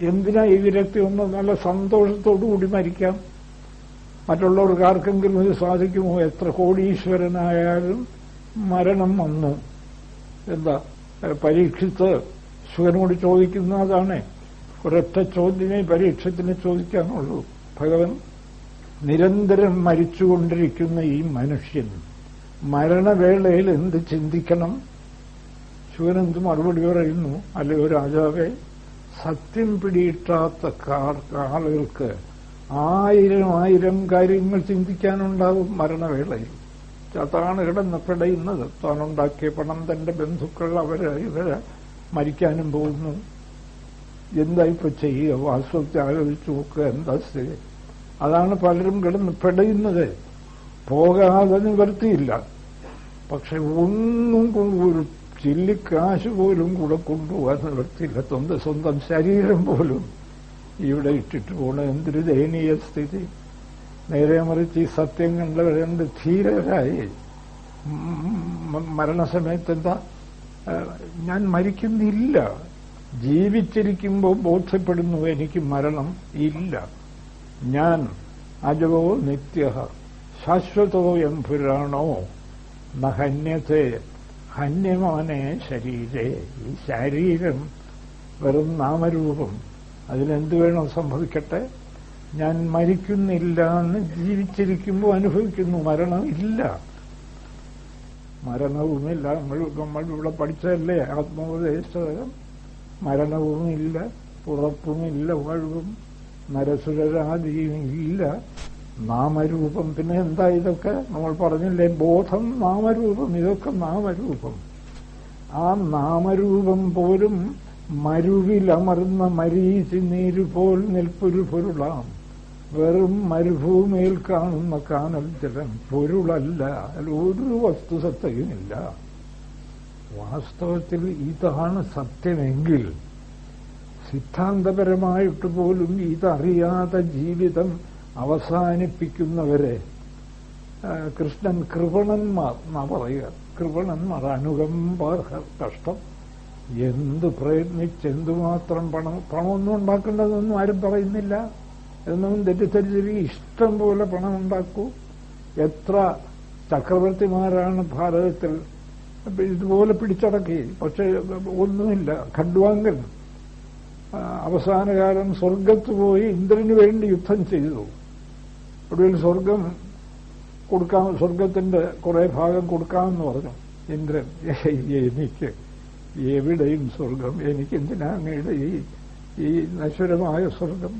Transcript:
എന്തിനാ ഈ വിരക്തി? ഒന്ന് നല്ല സന്തോഷത്തോടുകൂടി മരിക്കാം. മറ്റുള്ളവർക്ക് ആർക്കെങ്കിലും ഇത് സാധിക്കുമോ? എത്ര കോടീശ്വരനായാലും മരണം വന്നു. എന്താ? പരീക്ഷിച്ച് ശിവനോട് ചോദിക്കുന്ന അതാണ്. ഒരൊറ്റ ചോദ്യമേ പരീക്ഷത്തിന് ചോദിക്കാനുള്ളൂ. ഭഗവൻ നിരന്തരം മരിച്ചുകൊണ്ടിരിക്കുന്ന ഈ മനുഷ്യൻ മരണവേളയിൽ എന്ത് ചിന്തിക്കണം? ശിവനെന്ത് മറുപടി പറയുന്നു? അല്ലയോ രാജാവേ സത്യം പിടിയിട്ടാത്ത ആളുകൾക്ക് ആയിരം ആയിരം കാര്യങ്ങൾ ചിന്തിക്കാനുണ്ടാവും മരണവേളയിൽ. അതാണ് കിടന്ന് പിടയുന്നത്. താനുണ്ടാക്കിയ പണം തന്റെ ബന്ധുക്കൾ അവർ ഇവർ മരിക്കാനും പോകുന്നു. എന്താ ഇപ്പൊ ചെയ്യുക? വാസ്തവത്തെ ആലോചിച്ചു നോക്കുക. എന്താ സ്ഥിതി അതാണ് പലരും കിടന്ന് പിടയുന്നത്. പോകാതെ നിവർത്തിയില്ല. പക്ഷെ ഒന്നും ഒരു ചില്ലിക്കാശ് പോലും കൂടെ കൊണ്ടുപോകാൻ നിവർത്തിയില്ല സ്വന്തം സ്വന്തം ശരീരം പോലും ഇവിടെ ഇട്ടിട്ട് പോണ എന്തൊരു ദയനീയ സ്ഥിതി. നേരെ മറിച്ച് ഈ സത്യം കണ്ടവരെന്ത് ധീരരായി. ഉം, മരണസമയത്ത് എന്താ? ഞാൻ മരിക്കുന്നില്ല. ജീവിച്ചിരിക്കുമ്പോൾ ബോധ്യപ്പെടുന്നു എനിക്ക് മരണം ഇല്ല. ഞാൻ അജവോ നിത്യ ശാശ്വതോയം പുരാണോ നഹന്യത്തെ ഹന്യമാനേ ശരീരേ ഈ ശരീരം വെറും നാമരൂപം. അതിലെന്ത് വേണം സംഭവിക്കട്ടെ? ഞാൻ മരിക്കുന്നില്ല എന്ന് ജീവിച്ചിരിക്കുമ്പോൾ അനുഭവിക്കുന്നു മരണമില്ല മരണവുമില്ല. നമ്മൾ ഇവിടെ പഠിച്ചതല്ലേ? ആത്മോപദേശം. മരണവുമില്ല. ഉറപ്പുമില്ല വഴുവും. ഇല്ല നാമരൂപം. പിന്നെ എന്താ ഇതൊക്കെ? നമ്മൾ പറഞ്ഞില്ലേ ബോധം നാമരൂപം. ഇതൊക്കെ നാമരൂപം. ആ നാമരൂപം പോലും മരുവിലമർന്ന മരീചി നീരുപോൽ നിൽപ്പൊരു പൊരുളാം. വെറും മരുഭൂമിയിൽ കാണുന്ന കാനൽ ജലം പൊരുളല്ല. അതിൽ ഒരു വസ്തുസത്തയുമില്ല വാസ്തവത്തിൽ ഇതാണ് സത്യമെങ്കിൽ സിദ്ധാന്തപരമായിട്ട് പോലും ഇതറിയാതെ ജീവിതം അവസാനിപ്പിക്കുന്നവരെ കൃഷ്ണൻ കൃപണന്മാർ എന്നാ പറയുക. കൃപണന്മാർ അനുകമ്പാർഹ കഷ്ടം. എന്ത് പ്രയത്നിച്ചെന്തുമാത്രം പണം പണമൊന്നും ഉണ്ടാക്കേണ്ടതൊന്നും ആരും പറയുന്നില്ല. എന്നൊന്നും തെറ്റിദ്ധരിച്ചിരിക്കും ഇഷ്ടം പോലെ പണം ഉണ്ടാക്കൂ എത്ര ചക്രവർത്തിമാരാണ് ഭാരതത്തിൽ. ഇതുപോലെ പിടിച്ചടക്കി. പക്ഷെ ഒന്നുമില്ല. ഖഡ്വാങ്കൻ അവസാനകാലം സ്വർഗത്ത് പോയി ഇന്ദ്രന് വേണ്ടി യുദ്ധം ചെയ്തു. ഒടുവിൽ സ്വർഗം കൊടുക്കാൻ സ്വർഗത്തിന്റെ കുറെ ഭാഗം കൊടുക്കാമെന്ന് പറഞ്ഞു. ഇന്ദ്രൻ എനിക്ക് എവിടെയും സ്വർഗം എനിക്ക് എന്തിനാ അങ്ങയുടെ ഈ ഈ നശ്വരമായ സ്വർഗം?